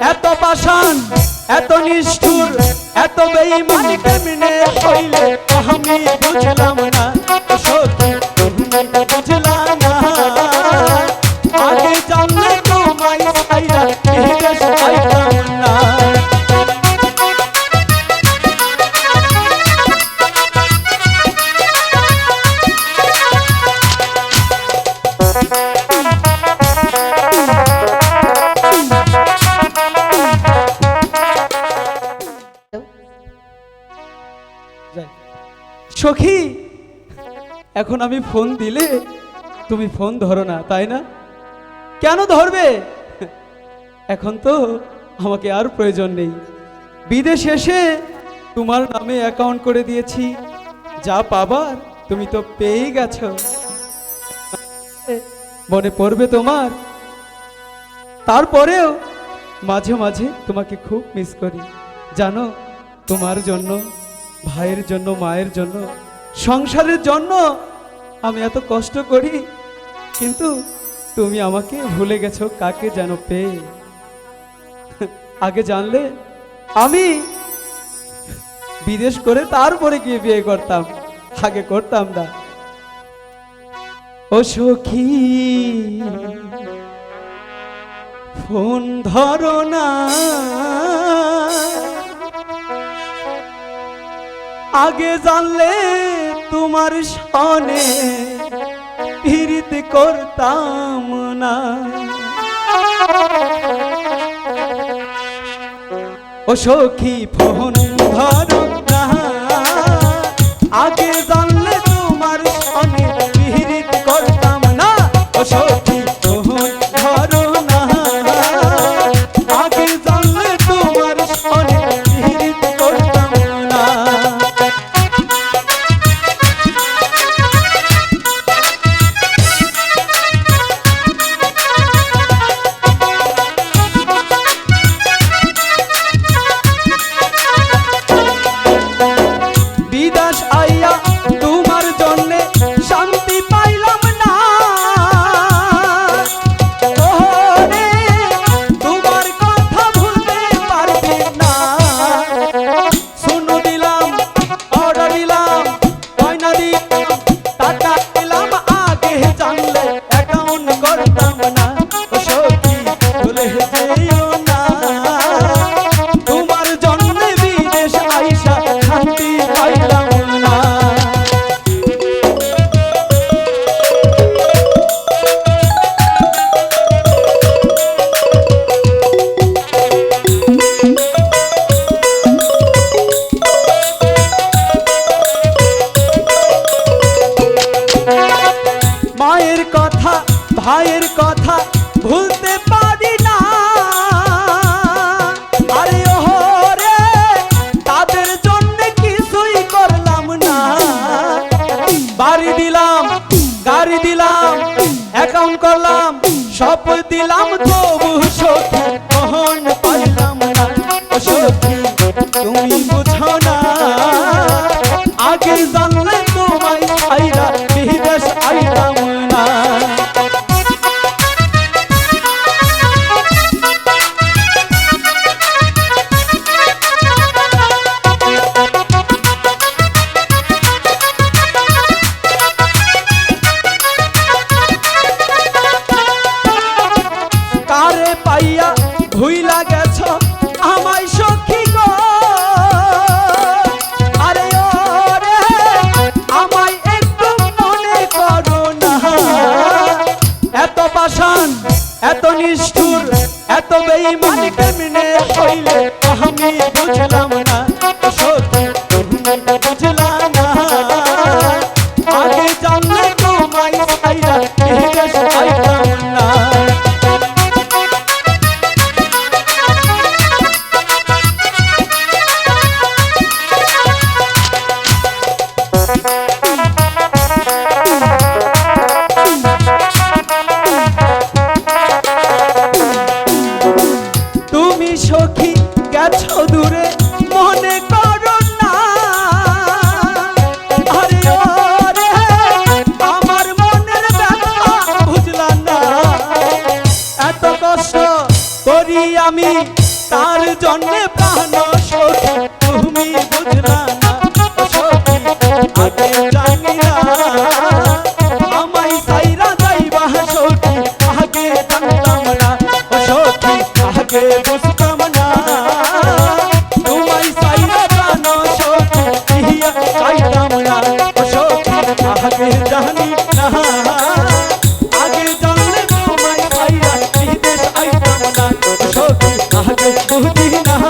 এত পাষাণ এত নিষ্ঠুর এত বেঈমান কেমনে হইলে? আমি বুঝলাম না। সত্যি সখী, এখন আমি ফোন দিলে তুমি ফোন ধরো না, তাই না? কেন ধরবে? এখন তো আমাকে আর প্রয়োজন নেই। বিদেশ এসে তোমার নামে অ্যাকাউন্ট করে দিয়েছি। যা পাবার তুমি তো পেয়েই গেছো। মনে পড়বে তোমার। তারপরেও মাঝে মাঝে তোমাকে খুব মিস করি। জানো, তোমার জন্য ভাইয়ের জন্য, মায়ের জন্য, সংসারের জন্য আমি এত কষ্ট করি, কিন্তু তুমি আমাকে ভুলে গেছো কাকে যেন পেয়ে। আগে জানলে আমি বিদেশ করে তারপরে গিয়ে বিয়ে করতাম, আগে করতাম না। ও সখী, ফোন ধরো না। আগে জানলে তোমার সনে ফিরিতে করতাম না। ও সখী ফোন ধরো। বিদাস আইয়া তোমার জন্য শান্তি পাইলাম না। তোমার কথা ভুলতে পারবি না। শুনো দিলাম, অর্ডার দিলাম, গয়না দিলাম, টাকা দিলাম, আগে জানলে অ্যাকাউন্ট করতাম না। অ্যাকাউন্ট করলাম সব দিলাম তবু সত্যি কখন পাইলাম না। সত্যি তুমি কারে পাইয়া ভুইলা গেছ আমায় সখী গো? আরে ও রে আমায় একটু মনে করো না। এত পাষাণ, এত নিষ্ঠুর, এত বেঈমান কেমনে হইলে? আমি বুঝলাম না, সত্যি আমি, তার জন্য প্রাণ সখী তুমি বুঝলা না সখী, আগে জানি না। আমায় সাইরা যাইবা সখী, আগে জানতাম না। সখী, আগে বুঝতাম না। তোমায় সাইরা প্রাণ সখী ইয়া চাইতাম না। সখী, আগে कुहती ना